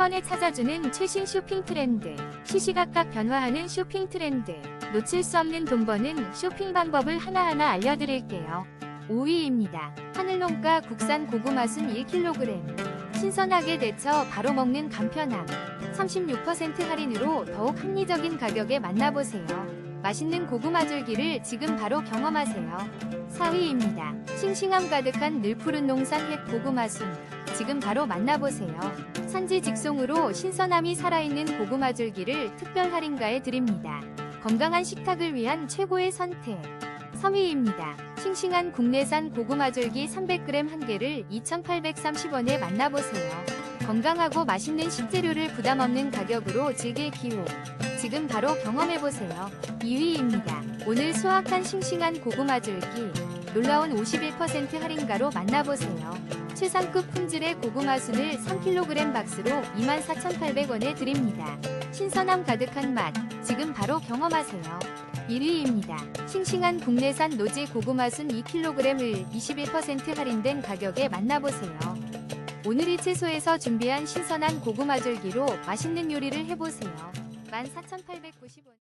번에 찾아주는 최신 쇼핑 트렌드. 시시각각 변화하는 쇼핑 트렌드. 놓칠 수 없는 돈 버는 쇼핑 방법을 하나하나 알려드릴게요. 5위입니다. 하늘농가 국산 고구마순 1kg. 신선하게 데쳐 바로 먹는 간편함. 36% 할인으로 더욱 합리적인 가격에 만나보세요. 맛있는 고구마 줄기를 지금 바로 경험하세요. 4위입니다. 싱싱함 가득한 늘푸른 농산 햇 고구마순. 지금 바로 만나보세요. 산지 직송으로 신선함이 살아있는 고구마 줄기를 특별 할인가에 드립니다. 건강한 식탁을 위한 최고의 선택. 3위입니다. 싱싱한 국내산 고구마 줄기 300g 한 개를 2,830원에 만나보세요. 건강하고 맛있는 식재료를 부담 없는 가격으로 즐길 기호. 지금 바로 경험해보세요. 2위입니다. 오늘 수확한 싱싱한 고구마 줄기. 놀라운 51% 할인가로 만나보세요. 최상급 품질의 고구마 순을 3kg 박스로 24,800원에 드립니다. 신선함 가득한 맛. 지금 바로 경험하세요. 1위입니다. 싱싱한 국내산 노지 고구마 순 2kg을 21% 할인된 가격에 만나보세요. 오늘이 채소에서 준비한 신선한 고구마 줄기로 맛있는 요리를 해보세요. 14,890원.